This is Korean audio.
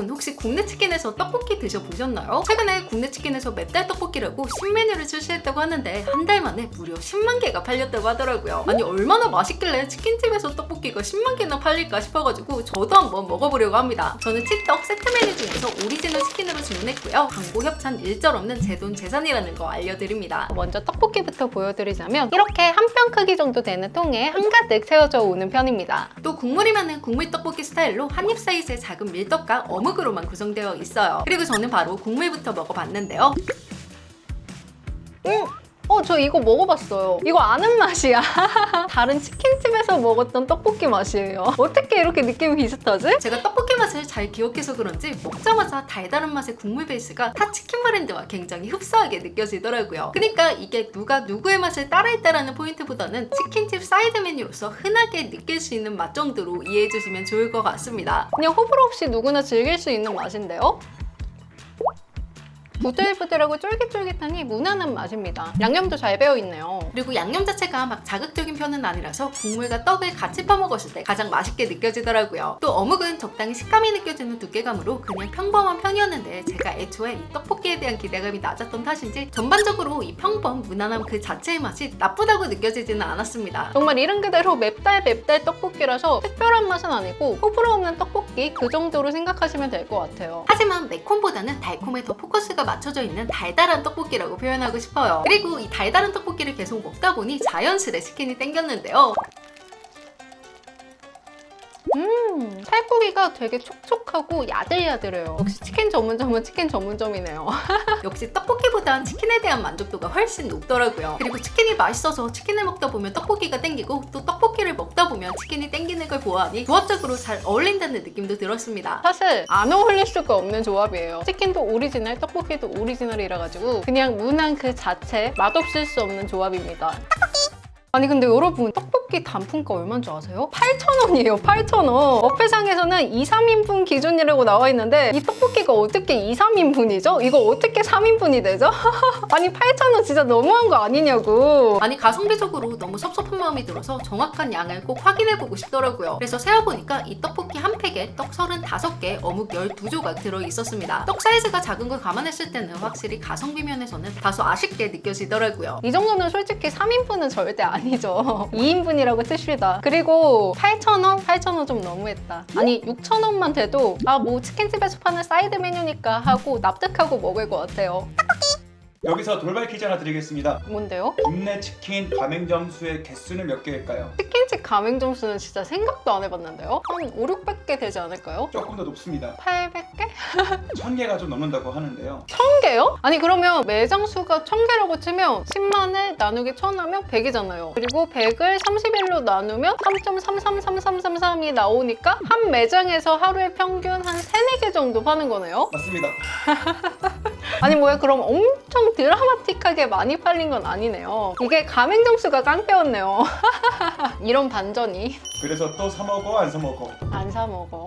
여러분 혹시 국내 치킨에서 떡볶이 드셔보셨나요? 최근에 국내 치킨에서 맵달 떡볶이라고 신메뉴를 출시했다고 하는데 한 달 만에 무려 10만 개가 팔렸다고 하더라고요. 아니 얼마나 맛있길래 치킨집에서 떡볶이가 10만 개나 팔릴까 싶어가지고 저도 한번 먹어보려고 합니다. 저는 치떡 세트 메뉴 중에서 오리지널 치킨으로 주문했고요. 광고 협찬 일절 없는 제 돈 재산이라는 거 알려드립니다. 먼저 떡볶이부터 보여드리자면 이렇게 한뼘 크기 정도 되는 통에 한가득 채워져 오는 편입니다. 또 국물이 많은 국물 떡볶이 스타일로 한 입 사이즈의 작은 밀떡과 어묵 으로만 구성되어 있어요. 그리고 저는 바로 국물부터 먹어봤는데요. 음! 어, 저 이거 먹어봤어요. 이거 아는 맛이야. 다른 치킨집에서 먹었던 떡볶이 맛이에요. 어떻게 이렇게 느낌이 비슷하지? 제가 떡볶이 맛을 잘 기억해서 그런지 먹자마자 달달한 맛의 국물 베이스가 타 치킨 브랜드와 굉장히 흡사하게 느껴지더라고요. 그러니까 이게 누가 누구의 맛을 따라했다라는 포인트보다는 치킨집 사이드 메뉴로서 흔하게 느낄 수 있는 맛 정도로 이해해 주시면 좋을 것 같습니다. 그냥 호불호 없이 누구나 즐길 수 있는 맛인데요. 부들부들하고 쫄깃쫄깃하니 무난한 맛입니다. 양념도 잘 배어 있네요. 그리고 양념 자체가 막 자극적인 편은 아니라서 국물과 떡을 같이 퍼먹었을 때 가장 맛있게 느껴지더라고요. 또 어묵은 적당히 식감이 느껴지는 두께감으로 그냥 평범한 편이었는데 제가 애초에 이 떡볶이에 대한 기대감이 낮았던 탓인지 전반적으로 이 평범 무난함 그 자체의 맛이 나쁘다고 느껴지지는 않았습니다. 정말 이름 그대로 맵달 맵달 떡볶이라서 특별한 맛은 아니고 호불호 없는 떡볶이 그 정도로 생각하시면 될 것 같아요. 하지만 매콤보다는 달콤에 더 포커스가 맞춰져 있는 달달한 떡볶이라고 표현하고 싶어요. 그리고 이 달달한 떡볶이를 계속 먹다 보니 자연스레 치킨이 땡겼는데요. 음, 살코기가 되게 촉촉하고 야들야들해요. 역시 치킨 전문점은 치킨 전문점이네요. 역시 떡볶이보단 치킨에 대한 만족도가 훨씬 높더라고요. 그리고 치킨이 맛있어서 치킨을 먹다 보면 떡볶이가 땡기고 또 떡볶이를 먹다 보면 치킨이 땡기는 걸 보아하니 조합적으로 잘 어울린다는 느낌도 들었습니다. 사실 안 어울릴 수가 없는 조합이에요. 치킨도 오리지널, 떡볶이도 오리지널이라 가지고 그냥 무난 그 자체 맛없을 수 없는 조합입니다. 아니 근데 여러분 떡볶이 단품가 얼마인 줄 아세요? 8,000원이에요 8,000원 어패상에서는 2, 3인분 기준이라고 나와 있는데 이 떡볶이가 어떻게 2, 3인분이죠? 이거 어떻게 3인분이 되죠? 아니 8,000원 진짜 너무한 거 아니냐고 아니 가성비적으로 너무 섭섭한 마음이 들어서 정확한 양을 꼭 확인해보고 싶더라고요 그래서 세어보니까 이 떡볶이 한 팩에 떡 35개, 어묵 12조각 들어있었습니다 떡 사이즈가 작은 걸 감안했을 때는 확실히 가성비 면에서는 다소 아쉽게 느껴지더라고요 이 정도는 솔직히 3인분은 절대 아니죠. 2인분이라고 칩시다. 그리고 8,000원? 8,000원 좀 너무했다. 아니 6,000원만 돼도 아 뭐 치킨집에서 파는 사이드 메뉴니까 하고 납득하고 먹을 것 같아요 여기서 돌발 퀴즈 하나 드리겠습니다. 뭔데요? 국내 치킨 가맹점수의 개수는 몇 개일까요? 치킨집 가맹점수는 진짜 생각도 안 해봤는데요? 한 5, 600개 되지 않을까요? 조금 더 높습니다. 800개? 1000개가 좀 넘는다고 하는데요. 1000개요? 아니 그러면 매장 수가 1000개라고 치면 10만을 나누기 1000 하면 100이잖아요. 그리고 100을 31로 나누면 3.333333이 나오니까 한 매장에서 하루에 평균 한 3, 4개 정도 파는 거네요? 맞습니다. 아니 뭐야 그럼 엄청 드라마틱하게 많이 팔린 건 아니네요. 이게 가맹점수가 깡패였네요. 이런 반전이 그래서 또 사 먹어 안 사 먹어? 안 사 먹어.